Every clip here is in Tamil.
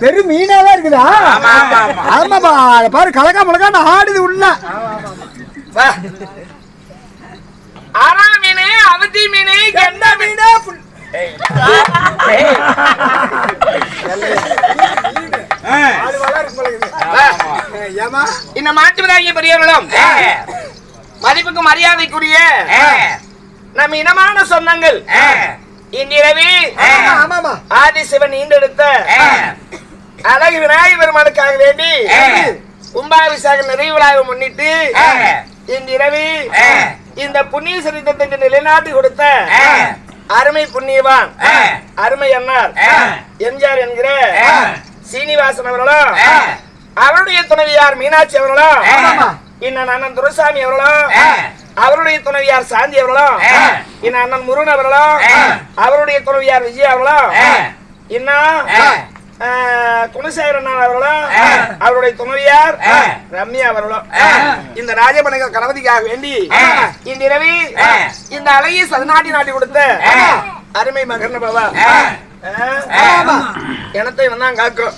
பெரும் மீனாதான் இருக்குதா? ஆமா, ஆமா, ஆமா. ஆமாப்பா அதை பாரு கலக்கா முழக்கான்னு ஆடுது உள்ள. ஆனா மீனு அவத்தி மீனு கெண்டா மீனு. இருக்குது. இந்த மாட்டு விதாகிய பெரியவர்களும் மதிப்புக்கு மரியாதைக்குரிய நம் இனமான சொந்தங்கள். இன்றிரவி ஆமா, ஆமாமா ஆதி சிவன் ஈண்டெடுத்த அழகு விநாயகர் பெருமானுக்காக வேண்டி கும்பாபிஷேக நிறைவு விழாவை முன்னிட்டு இன்றிரவி இந்த புண்ணிய சரித்திரத்தை நிலைநாட்டி கொடுத்த அருமை புண்ணியவான் அருமை அண்ணார் எம்ஜிஆர் என்கிற சீனிவாசன் அவர்களும் அவருடைய துணைவியார் மீனாட்சி அவர்களும். இன்னும் அண்ணன் துரைசாமி அவர்களும் அவருடைய துணைவியார் சாந்தி அவர்களும் இன்னும் அண்ணன் முருகன் அவர்களும் அவருடைய துணைவியார் விஜய் அவர்களும் இன்னும் குணசேகரன் அவர்களும் அவருடைய துணைவியார் ரம்யா அவர்களும் இந்த ராஜபனக கணபதிக்காக வேண்டி இந்த இரவி இந்த அழகிய சதநாட்டி நாட்டி கொடுத்த அருமை மகன் பாபா ஆமா. எனத்தை வந்தான் காக்கும்.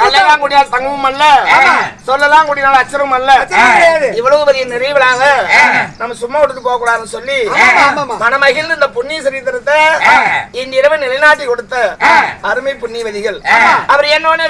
சொல்லலாம் கூடியால் தங்கமும் அல்ல. சொல்லலாம் கூடியால் அச்சரும் அல்ல. இவ்வளவு பெரிய நிறைவுலாங்க நம்ம சும்மா விட்டுட்டு போக கூடாதுன்னு சொல்லி. மனமகிழ்ந்து இந்த புண்ணிய சரித்திரத்தை இந்த இரவு நிலைநாட்டி கொடுத்த அருமை புண்ணியவதிகள். அவர் என்னோட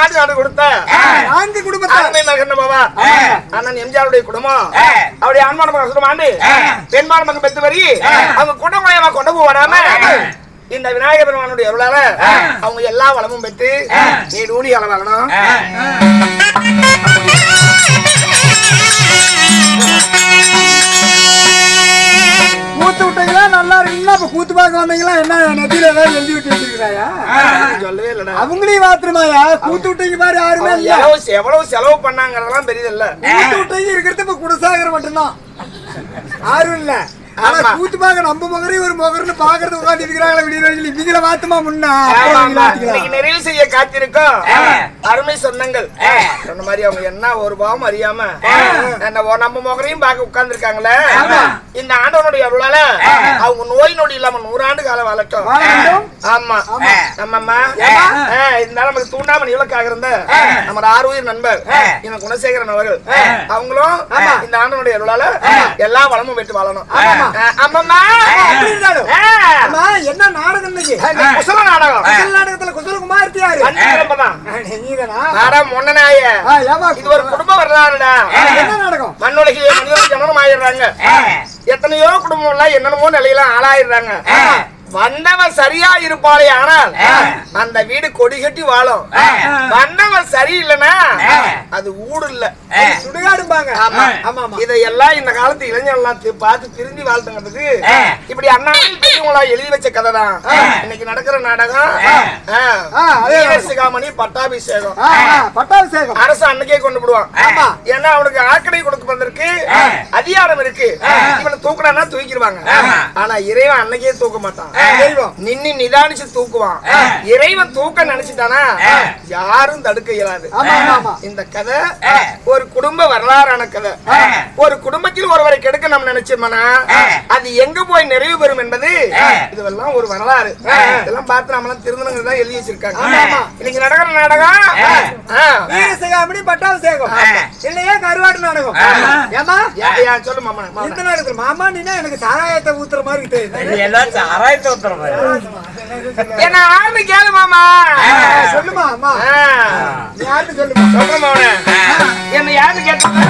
சதுநாட்டு நாடு கொடுத்த நான்கு குடும்பத்தை அருமை மகன் பாபா அண்ணன் எம்ஜிஆருடைய குடும்பம். அவருடைய ஆண்மான மகன் சுடமாண்டு பெண்மான மகன் பெற்று வரி அவங்க குடும்பமா கொண்டு போடாம இந்த விநாயகர் பெருமானுடைய அருளால அவங்க எல்லா வளமும் பெற்று நீ நூடி அளவாகணும் கூத்து விட்டீங்களா? நல்லா இருக்குங்களா இப்ப கூத்து பார்க்க வந்தீங்களா? என்ன நெத்தியில ஏதாவது எழுதி விட்டு வச்சிருக்கிறாயா? சொல்லவே இல்லடா. அவங்களையும் மாத்திரமாயா கூத்து விட்டீங்க பாரு யாருமே இல்ல. எவ்வளவு செலவு பண்ணாங்கிறதெல்லாம் பெரியதில்ல. கூத்து விட்டீங்க இருக்கிறது இப்ப குடசாகரம் மட்டும்தான். யாரும் இல்ல. ஆனா. கூத்து பார்க்க நம்ம முகரையும் ஒரு முகர்னு பாக்குறது உட்காந்து இருக்கிறாங்களே விடிய இவங்கள மாத்துமா முன்னா நிறைவு செய்ய காத்திருக்கோம். அருமை சொந்தங்கள் ஆ. சொன்ன மாதிரி அவங்க என்ன ஒரு பாவம் அறியாம நம்ம நம்ம முகரையும் பார்க்க உட்கார்ந்து இருக்காங்களே. இந்த ஆண்டவனுடைய அருளால. அவங்க நோய் நொடி இல்லாம நூறாண்டு காலம். ஆமா ஆமா. நம்மம்மா இருந்தாலும் நமக்கு தூண்டாமணி இலக்காக இருந்த. நம்ம ஆறுயிர் நண்பர். இந்த குணசேகரன் அவர்கள். அவங்களும். இந்த ஆண்டவனுடைய அருளால. எல்லா வளமும் பெற்று வாழணும். ஆமாம்மா. ஆ, ஆமாம்மா. அப்படி இருந்தாலும். ஆ. அம்மா, என்ன நாடகம் இந்த குசல நாடகம். முதல் நாடகத்துல குசலகுமார் யாரு அஞ்சு கிளம்பதான் நீதானா நாடகம் முன்னனாய? இது ஒரு குடும்ப வரலாறுடா. என்ன நாடகம்? மண்ணுலகிலே மனிதர்கள் ஜனனம் ஆயிடுறாங்க. எத்தனையோ குடும்பம் எல்லாம் என்னென்னமோ நிலையில ஆளாயிடுறாங்க. வந்தவன் சரியா இருப்பாளே ஆனால் அந்த வீடு கொடி கட்டி வாழும். வந்தவன் சரியில்லைன்னா அது ஊடு இல்ல சுடுகாடும்பாங்க. ஆமா. ஆமா ஆமா. இதையெல்லாம் இந்த காலத்து இளைஞர் எல்லாம் தி- பார்த்து திருந்தி வாழ்த்துங்கிறதுக்கு இப்படி அண்ணாவில் பெரியவங்களா எழுதி வச்ச கதை தான். இன்னைக்கு நடக்கிற நாடகம் வீரசிகாமணி பட்டாபிஷேகம். பட்டாபிஷேகம். அரசு அன்னைக்கே கொண்டு விடுவான் ஆமா. ஏன்னா அவனுக்கு ஆக்கடை கொடுக்க வந்திருக்கு. அதிகாரம் இருக்கு. இவனை தூக்குறான்னா தூக்கிடுவாங்க. ஆனா இறைவன் அன்னைக்கே தூக்க மாட்டான். நின்னு நிதானிச்சு தூக்குவான். இறைவன் தூக்க நினைச்சிட்டானா? யாரும் தடுக்க இயலாது. இந்த கதை ஒரு குடும்ப வரலாறான கதை. ஒரு குடும்பத்தில் ஒருவரை கெடுக்க நம்ம நினைச்சோம்னா அது எங்க போய் நிறைவு பெறும் என்பது இதெல்லாம் ஒரு வரலாறு. இதெல்லாம் பார்த்து நம்மளாம் திருந்தனங்க தான் எழுதி வச்சிருக்காங்க. இன்னைக்கு நடக்கிற நாடகம்? பட்டாபிஷேகம் இல்லையா கருவாடு நாடகம். ஏமா யா- யா, சொல்லு மாமா மாமா. இந்த நாடகத்துல மாமா நீனா எனக்கு சாராயத்தை ஊத்துற மாதிரி சாராயத்தை ஊத்துற மாதிரி. என்ன ஆறு கேளு மாமா. சொல்லுமா யாருன்னு சொல்லுமா. என்ன யாரு கேட்டாங்க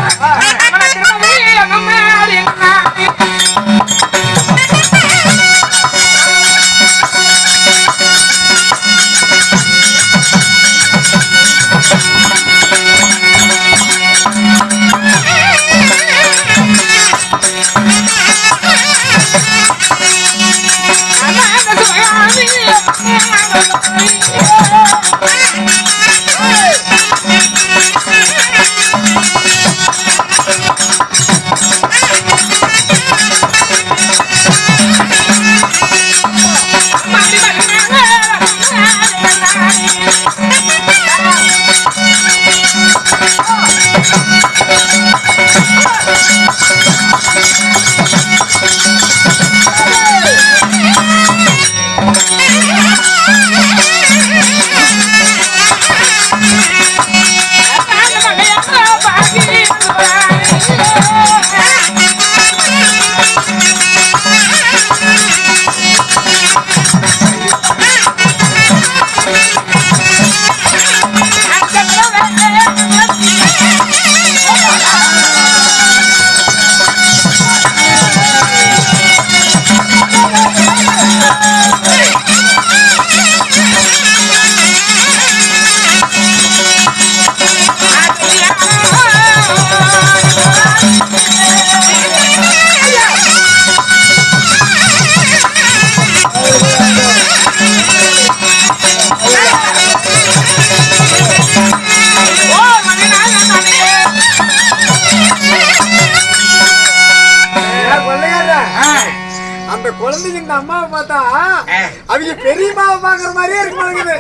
அவங்க பெரியம்மாவை பாக்குற மாதிரியே இருக்கு.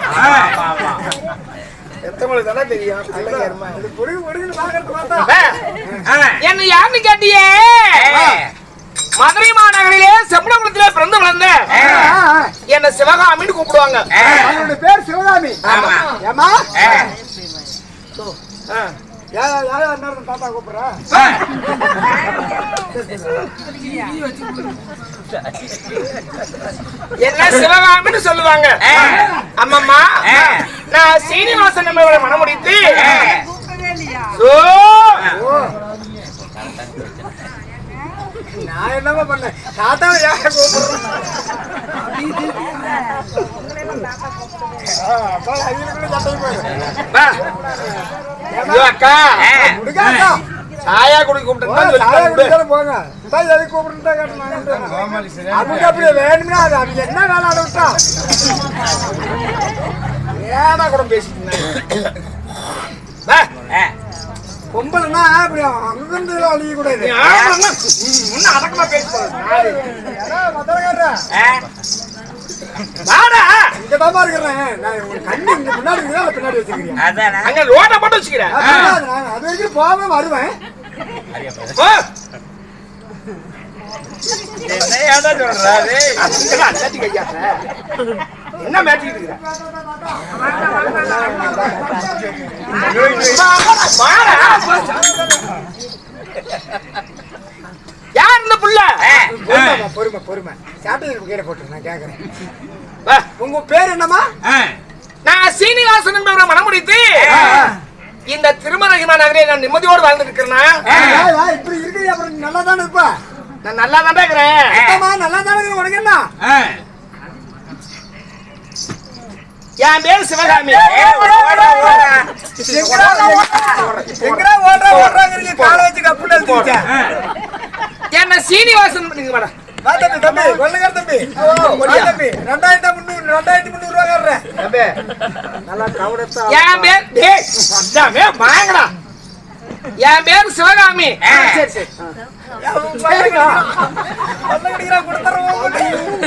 எத்தவங்களுக்கு தானே தெரியும்? புடுங்கு புடுங்குன்னு பாக்குறது பார்த்தா. அப்ப, என்ன யாருன்னு கேட்டியே? மதுரை மாநகரிலே செம்பளகுளத்திலே பிறந்து வளர்ந்த. என்ன சிவகாமின்னு கூப்பிடுவாங்க. பேர் சிவகாமி. ஆமா. ஏமா தாத்தா கூப்பிடுறா? என்ன சிவகாமின்னு சொல்லுவாங்க. அம்மம்மா நான் சீனிவாசன் நம்மளோட மனம் முடித்து ஓ, நான் என்னமா பண்ணேன்? தாத்தாவை யார கூப்பிடுறேன் அக்கா முடுக்காக்கா. சாயா குடி கூப்பிட்டு போங்க, நான். கேட்டேன். அவங்க அப்படியே வேணும்னா அது அவங்க என்ன வேலை அதை விட்டா? ஏடா கூட பேசிட்டு. பொம்பளைன்னா இப்படி அங்கிருந்து அழிய கூடாது முன்ன அடக்கமா பேசுறது. வாடா. இங்கதாம்மா இருக்கிறேன் நான் உங்க கண்ணு இங்க முன்னாடி இருக்குதா இல்ல பின்னாடி வச்சிருக்கீங்க அதானே அங்க லோட்டை போட்டு வச்சுக்கிறேன். நான் அது வரைக்கும் போகாம வருவேன் போ. என்ன சொல்றா டேய்? வாடா. யார் இந்த புள்ள. பொறுமை பொறுமை. சாப்பிட்டு கீழே போட்டு நான் கேக்குறேன். வா. உங்க பேர் என்னம்மா? நான் சீனிவாசன் என்பவரை மனம் முடித்து இந்த திருமலகிமா நகரை நான் நிம்மதியோடு ஏய், ஏய், இப்படி இருக்கிறீ அப்புறம் நல்லா தானே இருப்ப? நான் நல்லா தான் இருக்கிறேன். அம்மா நல்லா தானே உனக்கு என்ன? என் பேர் சிவகாமி. என்ன சீனிவாசன் நீங்க மேடம் தம்பி தம்பி. கொள்ளுங்க தம்பி. தம்பி. ரெண்டாயிரத்தி முந்நூறு ரெண்டாயிரத்தி முந்நூறு ரூபா கட்டுறேன். தம்பி. நல்லா கவனத்தா என் பேர் வாங்கடா. என் பேர் சிவகாமி. சரி சரி.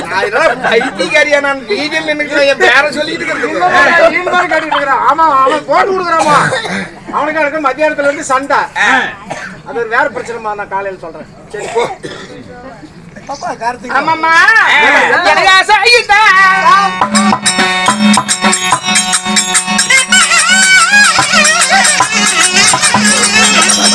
நான் இதெல்லாம் பைத்தியக்காரியா? நான் வீதியில் நின்னுக்கிறேன். என் பேரை சொல்லிட்டு இருக்கிறேன் ஆமா அவன் போட்டு கொடுக்குறாமா அவனுக்கு எனக்கு மத்தியானத்துல இருந்து சண்டை. அது ஒரு வேற பிரச்சனைமா நான் காலையில சொல்றேன். சரி போ. ஆமாம்மா. எனக்கு ஆசை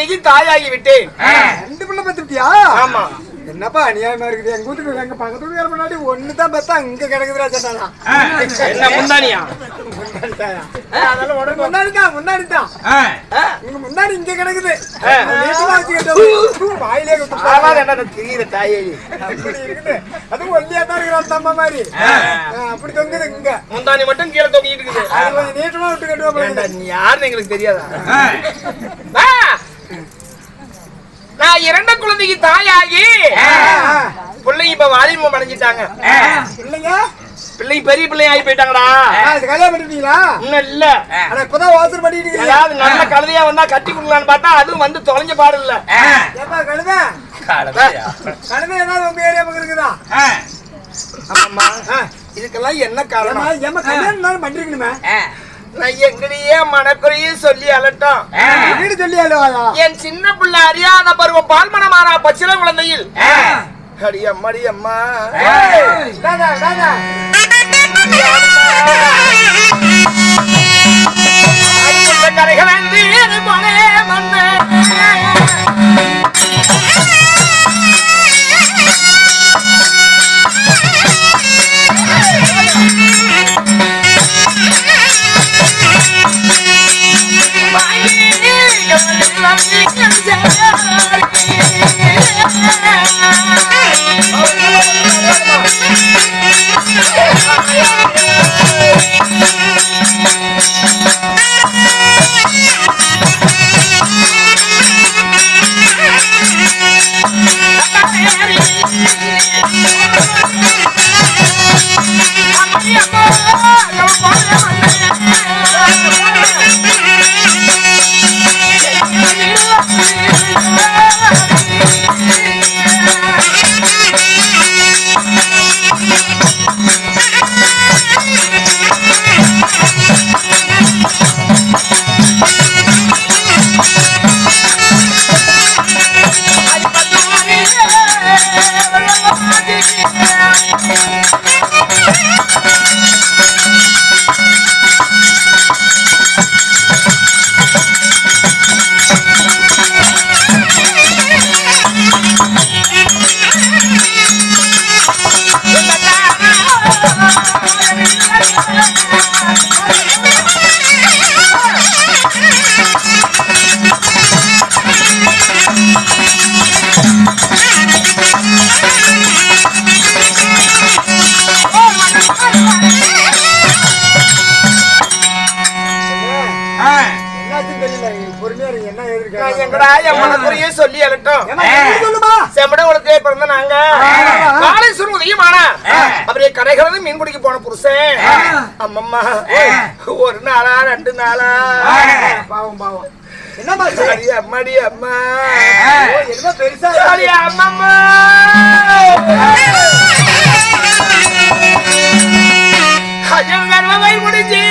குழந்தைக்கு தாயாகி விட்டேன். ரெண்டு பிள்ளை பத்துட்டியா ஆமா. என்னப்பா அநியாயமா இருக்குது? எங்க வீட்டுக்கு எங்க பக்கத்து வீட்டுக்கு முன்னாடி ஒண்ணு தான் பார்த்தா இங்க கிடக்குதுடா சட்டானா என்ன முந்தானியா? அதெல்லாம் உடனே முன்னாடி தான் முன்னாடி தான் இங்க முன்னாடி இங்க கிடக்குது. வாயிலே என்ன தெரியுற தாயே அப்படி இருக்குது. அதுவும் ஒல்லியா தான் இருக்கிற மாதிரி. அப்படி தொங்குது இங்க. முந்தானி மட்டும் கீழே தொங்கிட்டு இருக்குது. அது கொஞ்சம் நீட்டமா விட்டு கட்டுவா நீ யாருன்னு எங்களுக்கு தெரியாதா? இரண்டு குழந்தைக்கு தாயாகி. பிள்ளைங்க இப்ப வாலிபம் அடைஞ்சிட்டாங்க. இல்லைங்க பிள்ளைங்க? பெரிய பிள்ளைங்க ஆகி போயிட்டாங்கடா கல்யாணம் பண்ணிட்டீங்களா? இன்னும் இல்ல. ஆனா இப்பதான் வாசல் பண்ணிட்டு இருக்கீங்க ஏதாவது நல்ல கழுதையா வந்தா கட்டி கொடுக்கலான்னு பார்த்தா அதுவும் வந்து தொலைஞ்ச பாடு இல்ல. ஏப்பா கழுத? கழுத ஏதாவது உங்க ஏரியா பக்கம் இருக்குதா? ஆமாம்மா. இதுக்கெல்லாம் என்ன காரணம்? ஏமா கல்யாணம் பண்ணிருக்கணுமே. நான் எங்களையே மனக்குறையும் சொல்லி அலட்டும் வீடு சொல்லியாலா என் சின்ன பிள்ளை அறியாத பருவம் பால்மணமாறா பச்சில குழந்தையில். அடி அம்மாடி அம்மா என் மனக்குறையே சொல்லி அழட்டும் செம்பட குளத்திலே பிறந்த நாங்க. காலேஸ்வரம் உதயமானா. அவரே கடைகளது மீன் பிடிக்க போன புருஷன். அம்மம்மா ஒரு நாளா ரெண்டு நாளா? பாவம் பாவம். என்னம்மா அம்மாடி அம்மா. ஓ, என்னமோ பெருசா அம்மம்மா. முடிஞ்சு.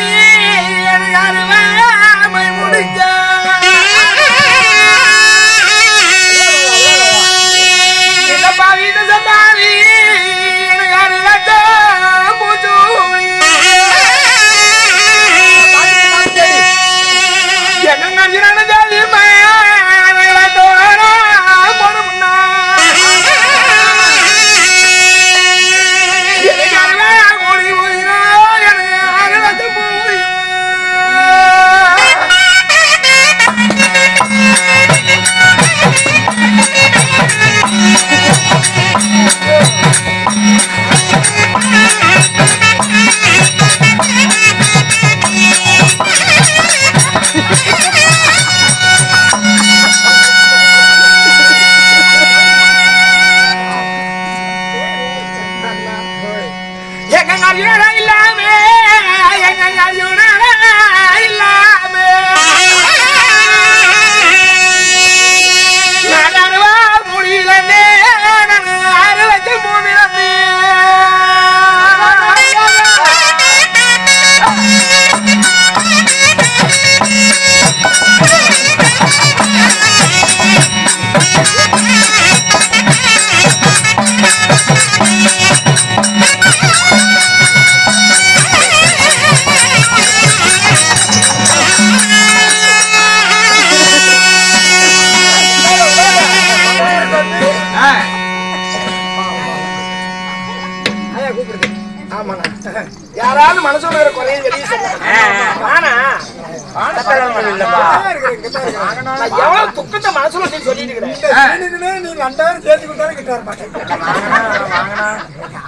எவ்வளவு துக்கத்தை மனசுல வச்சு சொல்லிட்டு இருக்கிறேன் இந்த சீனுக்குன்னு நீ ரெண்டாயிரம் சேர்த்து கொடுத்தாலும் கிட்ட வர மாட்டேன்.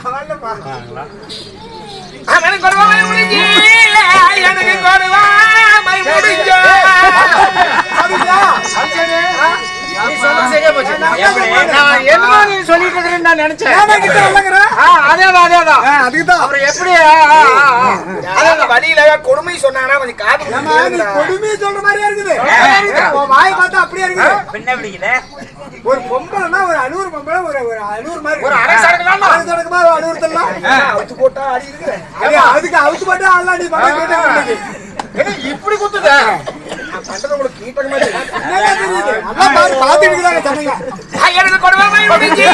அவன்லப்பா. அவனுக்கு கொடுவாமை முடிஞ்சு எனக்கு முடிஞ்சு வழியில கொடுமை சொன்னானா கொஞ்சம் காது கொடுமையை சொல்ற மாதிரியா இருக்குது. வாயை பார்த்தா அப்படியே இருக்குது. பின்ன பிடிக்கல. ஒரு பொம்பளைனா ஒரு அனூறு பொம்பளை ஒரு ஒரு அனூறு மாதிரி ஒரு அரை சடங்குதாம்மா. அரை சடங்குமா ஒரு அனூறு தரலாம் அவுத்து போட்டா அடி இருக்கு அது அதுக்கு அவுத்து போட்டு ஆள்லாம் நீ பக்கம் கொண்டது. இப்படி குத்துதா? நான் பண்றது உங்களுக்கு கீட்டகமா தெரியுது. நல்லா பாரு ஜனங்க எனக்கு எனக்கு கொடுவாமை முடிஞ்சு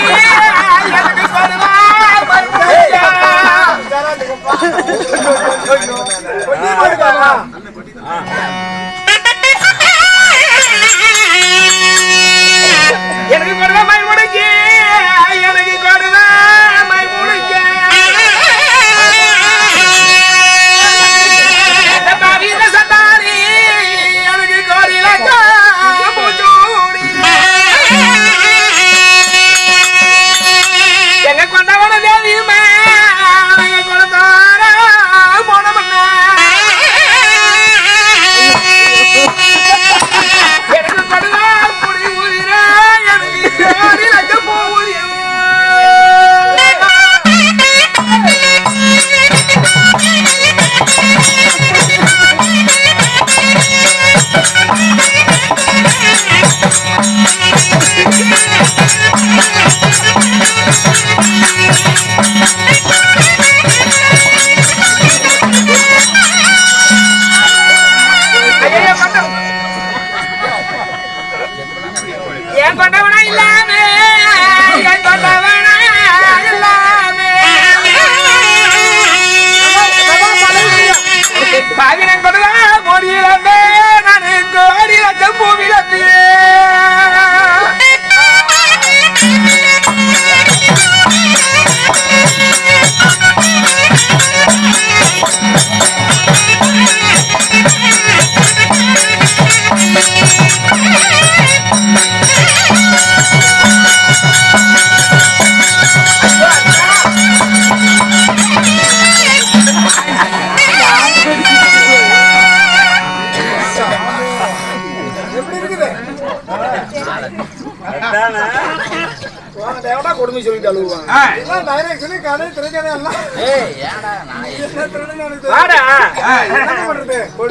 எல்லாம் direction, கதை, திரைக்கதை எல்லாம். ஏய் ஏன்டா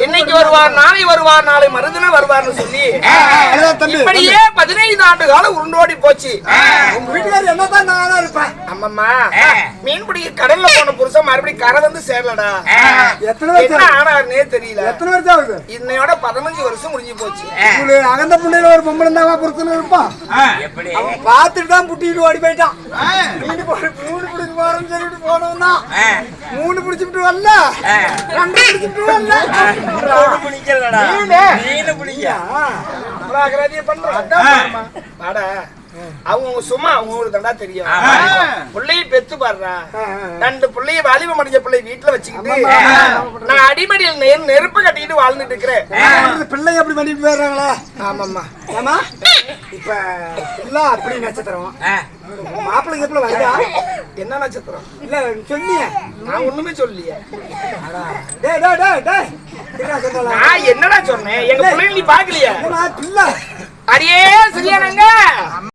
இன்னைக்கு வருவார் நாளை வருவார் நாளை மறுதினம் வருவார்னு சொல்லி. இப்படியே பதினைந்து ஆண்டு காலம் உருண்டோடி போச்சு. உங்க வீட்டுக்காரர் என்னதான் நானா இருப்பேன்? அம்மம்மா மீன் பிடிக்க கடல்ல போன புருஷன் மறுபடியும் கரை வந்து சேரலடா. எத்தனை வருஷம்? என்ன ஆனாருன்னே தெரியல. எத்தனை வருஷம் ஆகுது? இன்னையோட பதினஞ்சு வருஷம் முடிஞ்சு போச்சு. அகந்த புண்டையில ஒரு பொம்பளை இருந்தாவா பொறுத்துன்னு இருப்பான். எப்படி? அவன் பார்த்துட்டு தான் புட்டிட்டு ஓடி போயிட்டான். மீன் போடு மூணு பிடிச்சு போறோம்னு சொல்லிட்டு போனோம்னா மூணு பிடிச்சிட்டு வரல ரெண்டு பிடிச்சிட்டு வரல பிடிக்கலடா. மீனு. மீன் பிடிக்க. நம்மளா அகராதியை பண்றோம் அதான். வாடா. அவங்க சும்மா அவங்களுக்கு தாண்டா தெரியும். ஆமா. பிள்ளைய பெத்து பாடுறா. ரெண்டு பிள்ளைய வாலிப மடிஞ்ச பிள்ளை வீட்டுல வச்சுக்கிட்டு ஆமா. நான் அடிமடியில் நெரு நெருப்பு கட்டிட்டு வாழ்ந்துட்டு இருக்கிறேன். பிள்ளை எப்படி பண்ணிட்டு போயிடுறாங்களா? ஆமாம்மா. ஏமா இப்ப பிள்ளை அப்படி நட்சத்திரம். மாப்பிள்ளை எப்படி வருதா? என்ன நட்சத்திரம்? இல்ல சொன்னிய நான் ஒண்ணுமே சொல்லலையே டேய் டேய் டேய் டேய். என்ன சொல்லலாம் நான் என்னடா சொன்னேன்? எங்க பிள்ளைங்க நீ பாக்கலையா பிள்ளை அடியே சரியான